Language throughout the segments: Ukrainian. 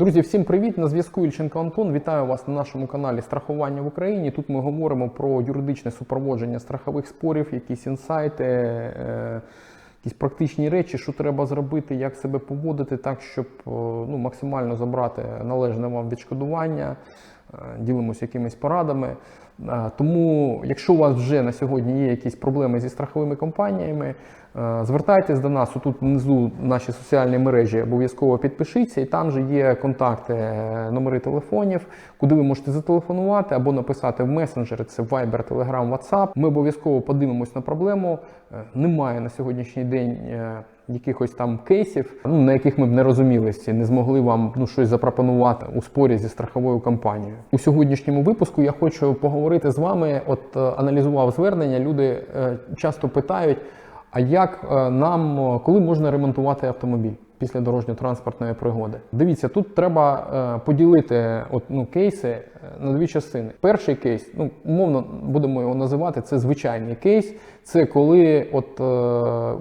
Друзі, всім привіт! На зв'язку Ільченко Антон. Вітаю вас на нашому каналі Страхування в Україні. Тут ми говоримо про юридичне супроводження страхових спорів, якісь інсайти, е, якісь практичні речі, що треба зробити, як себе поводити так, щоб е, ну, максимально забрати належне вам відшкодування. Е, Ділимося якимись порадами. Е, Тому, якщо у вас вже на сьогодні є якісь проблеми зі страховими компаніями, е, звертайтесь до нас. Тут внизу наші соціальні мережі обов'язково підпишіться, і там же є контакти, номери телефонів, куди ви можете зателефонувати або написати в месенджери, це Viber, Telegram, WhatsApp. Ми обов'язково подивимось на проблему. Немає на сьогоднішній день. Якихось там кейсів, ну на яких ми б не розумілися, не змогли вам ну щось запропонувати у спорі зі страховою компанією. У сьогоднішньому випуску я хочу поговорити з вами. От е, аналізував звернення. Люди е, часто питають: а як е, нам коли можна ремонтувати автомобіль? Після дорожньо-транспортної пригоди. Дивіться, тут треба поділити от, ну, кейси на дві частини. Перший кейс, ну умовно будемо його називати, це звичайний кейс. Це коли от, е,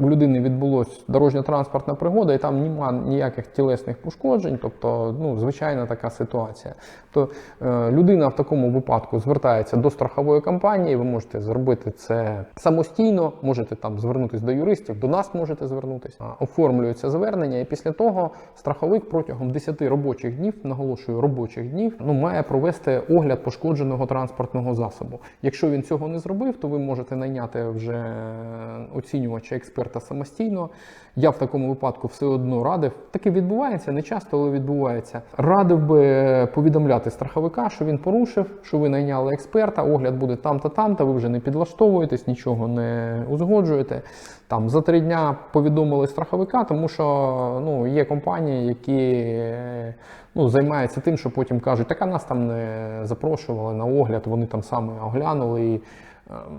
у людини відбулось дорожньо-транспортна пригода, і там нема ніяких тілесних пошкоджень, тобто ну, звичайна така ситуація. То е, людина в такому випадку звертається до страхової компанії, ви можете зробити це самостійно, можете там звернутися до юристів, до нас можете звернутися, оформлюється звернення, і після того страховик протягом 10 робочих днів, наголошую, робочих днів, ну має провести огляд пошкодженого транспортного засобу. Якщо він цього не зробив, то ви можете найняти вже оцінювача експерта самостійно. Я в такому випадку все одно радив. Таке відбувається не часто, але відбувається. Радив би повідомляти страховика, що він порушив, що ви найняли експерта, огляд буде там-та там-та, ви вже не підлаштовуєтесь, нічого не узгоджуєте. Там за три дня повідомили страховика, тому що ну, є компанії, які ну, займаються тим, що потім кажуть, так а нас там не запрошували на огляд, вони там саме оглянули. І, е,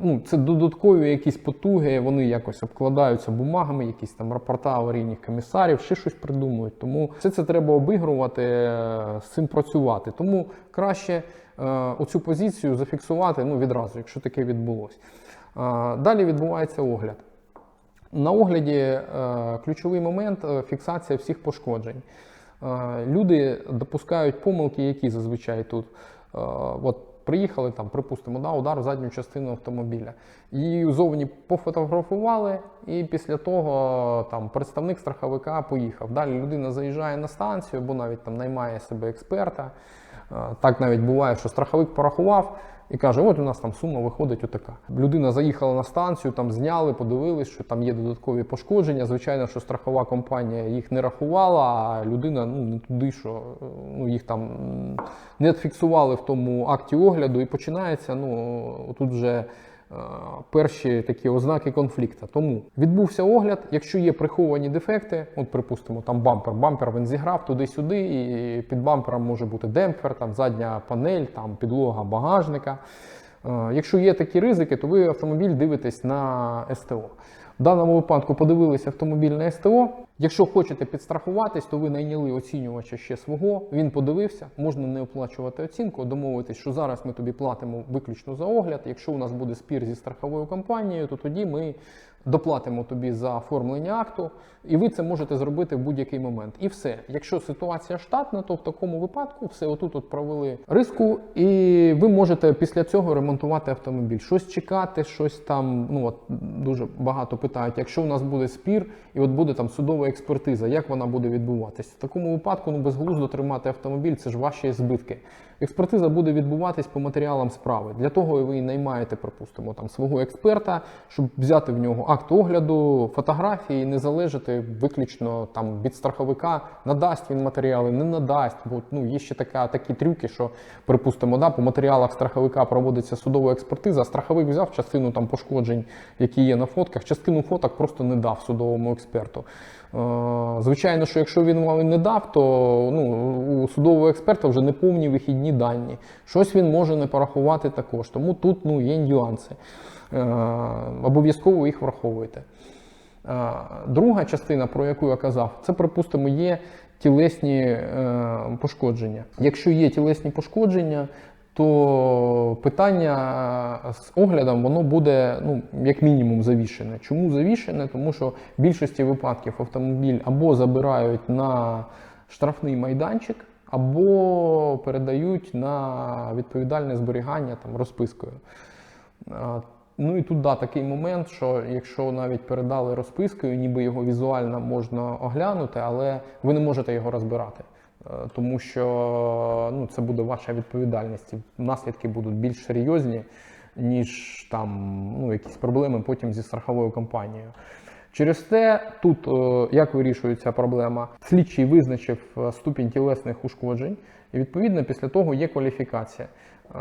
ну, це додаткові якісь потуги, вони якось обкладаються бумагами, якісь там рапорта аварійних комісарів, ще щось придумують. Тому все це треба обігрувати, е, з цим працювати. Тому краще е, оцю позицію зафіксувати ну, відразу, якщо таке відбулося. Е, Далі відбувається огляд. На огляді е, ключовий момент е, фіксація всіх пошкоджень. Е, люди допускають помилки, які зазвичай тут. Е, от приїхали там, припустимо, да, удар в задню частину автомобіля. Її зовні пофотографували, і після того там представник страховика поїхав. Далі людина заїжджає на станцію, або навіть там наймає себе експерта. Е, Так навіть буває, що страховик порахував і каже: от у нас там сума виходить отака. Людина заїхала на станцію, там зняли, подивились, що там є додаткові пошкодження. Звичайно, що страхова компанія їх не рахувала, а людина ну не туди, що ну їх там не фіксували в тому акті огляду, і починається ну тут вже. Е, Перші такі ознаки конфлікту. Тому відбувся огляд. Якщо є приховані дефекти, от припустимо, там бампер, бампер він зіграв туди-сюди, і під бампером може бути демпфер, там задня панель, там підлога багажника. Е, Якщо є такі ризики, то ви автомобіль дивитесь на СТО. В даному випадку подивилися автомобільне СТО. Якщо хочете підстрахуватись, то ви найняли оцінювача ще свого. Він подивився, можна не оплачувати оцінку, домовитись, що зараз ми тобі платимо виключно за огляд. Якщо у нас буде спір зі страховою компанією, то тоді ми доплатимо тобі за оформлення акту, і ви це можете зробити в будь-який момент. І все. Якщо ситуація штатна, то в такому випадку все отут от провели риску, і ви можете після цього ремонтувати автомобіль. Щось чекати, щось там. Ну от дуже багато питають. Якщо у нас буде спір, і от буде там судова експертиза, як вона буде відбуватись? В такому випадку ну безглуздо тримати автомобіль, це ж ваші збитки. Експертиза буде відбуватись по матеріалам справи. Для того ви і наймаєте, припустимо, там свого експерта, щоб взяти в нього акт огляду, фотографії, не залежати виключно там від страховика, надасть він матеріали, не надасть. Бо ну є ще така такі трюки, що припустимо, да, по матеріалах страховика проводиться судова експертиза. Страховик взяв частину там пошкоджень, які є на фотках, частину фоток просто не дав судовому експерту. Е, Звичайно, що якщо він вам не дав, то ну, у судового експерта вже не повні вихідні дані. Щось він може не порахувати також. Тому тут ну, є нюанси. Е, Обов'язково їх враховуйте. Е, Друга частина, про яку я казав, це, припустимо, є тілесні пошкодження. Якщо є тілесні пошкодження, то питання з оглядом воно буде ну, як мінімум завішене. Чому завішене? Тому що в більшості випадків автомобіль або забирають на штрафний майданчик, або передають на відповідальне зберігання там, розпискою. Ну і тут да, такий момент, що якщо навіть передали розпискою, ніби його візуально можна оглянути, але ви не можете його розбирати. Е, Тому що ну, це буде ваша відповідальність. Наслідки будуть більш серйозні, ніж там ну, якісь проблеми потім зі страховою компанією. Через те, тут е, як вирішується проблема, слідчий визначив е, ступінь тілесних ушкоджень, і відповідно після того є кваліфікація. Е,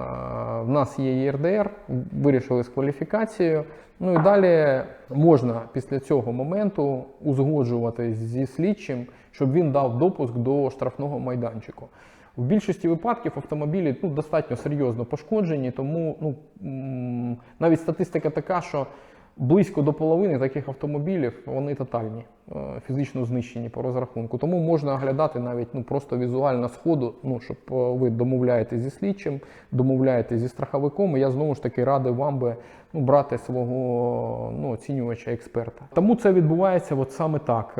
В нас є ЄРДР, вирішили з кваліфікацією. Ну і далі можна після цього моменту узгоджувати зі слідчим, щоб він дав допуск до штрафного майданчику. В більшості випадків автомобілі ну, достатньо серйозно пошкоджені, тому ну, навіть статистика така, що близько до половини таких автомобілів вони тотальні, е, фізично знищені по розрахунку. Тому можна оглядати навіть ну, просто візуально сходу, ну, щоб е, ви домовляєтесь зі слідчим, домовляєтесь зі страховиком. І я знову ж таки радий вам би ну, брати свого ну, оцінювача експерта. Тому це відбувається от саме так.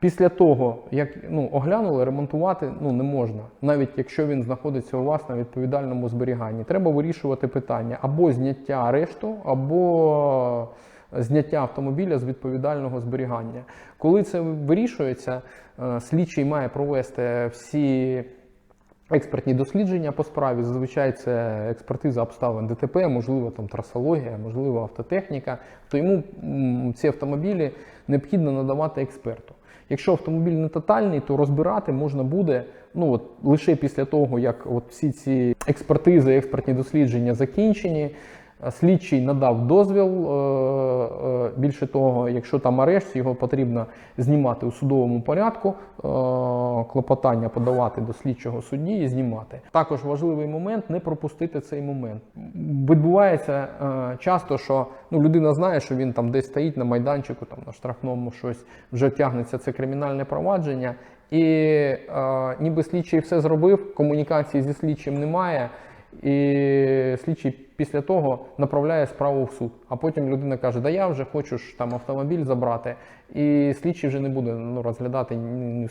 Е, Після того, як ну, оглянули, ремонтувати ну, не можна, навіть якщо він знаходиться у вас на відповідальному зберіганні. Треба вирішувати питання або зняття арешту, або зняття автомобіля з відповідального зберігання. Коли це вирішується, е, слідчий має провести всі. Експертні дослідження по справі, зазвичай це експертиза обставин ДТП, можливо, там трасологія, можливо, автотехніка. То йому ці автомобілі необхідно надавати експерту. Якщо автомобіль не тотальний, то розбирати можна буде ну, от, лише після того, як от всі ці експертизи, експертні дослідження закінчені. Слідчий надав дозвіл. е, е, Більше того, якщо там арешт, його потрібно знімати у судовому порядку, е, клопотання подавати до слідчого судді і знімати. Також важливий момент не пропустити цей момент. Відбувається часто, що ну, людина знає, що він там десь стоїть на майданчику, там на штрафному щось вже тягнеться це кримінальне провадження. І ніби слідчий все зробив, комунікації зі слідчим немає. І слідчий після того направляє справу в суд. А потім людина каже: Да я вже хочу ж там автомобіль забрати. І слідчий вже не буде ну, розглядати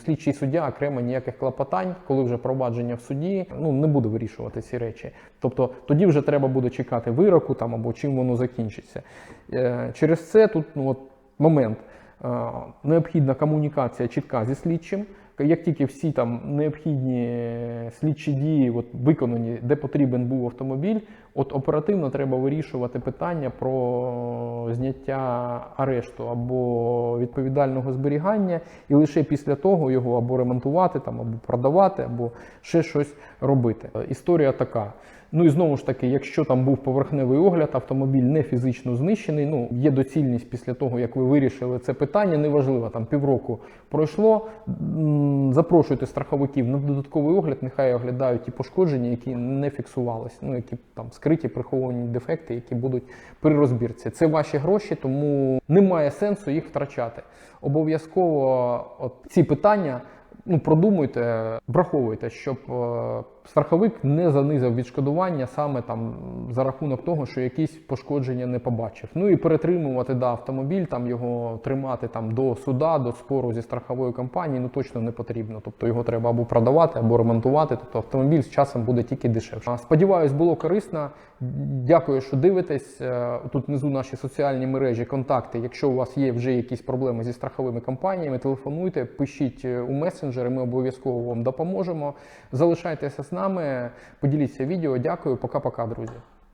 слідчий суддя окремо ніяких клопотань, коли вже провадження в суді, ну не буде вирішувати ці речі. Тобто тоді вже треба буде чекати вироку там або чим воно закінчиться. Е, Через це тут ну, от, момент. Е, Необхідна комунікація чітка зі слідчим. Як тільки всі там необхідні слідчі дії от, виконані, де потрібен був автомобіль, от оперативно треба вирішувати питання про зняття арешту або відповідального зберігання, і лише після того його або ремонтувати, там, або продавати, або ще щось робити. Історія така. Ну і знову ж таки, якщо там був поверхневий огляд, автомобіль не фізично знищений. Ну є доцільність після того, як ви вирішили це питання. Неважливо, там півроку пройшло. Запрошуйте страховиків на додатковий огляд, нехай оглядають ті пошкодження, які не фіксувалися, ну які там скриті приховані дефекти, які будуть при розбірці. Це ваші гроші, тому немає сенсу їх втрачати. Обов'язково ці питання ну, продумуйте, враховуйте, щоб е, страховик не занизив відшкодування саме там за рахунок того, що якісь пошкодження не побачив. Ну і перетримувати да, автомобіль, там його тримати там до суда, до спору зі страховою компанією, ну точно не потрібно. Тобто його треба або продавати, або ремонтувати. Тобто автомобіль з часом буде тільки дешевше. Сподіваюсь, було корисно. Дякую, що дивитесь. Е, Тут внизу наші соціальні мережі, контакти. Якщо у вас є вже якісь проблеми зі страховими компаніями, телефонуйте, пишіть е, у месенджери. Ми обов'язково вам допоможемо. Залишайтеся з нами, поділіться відео. Дякую, пока-пока, друзі.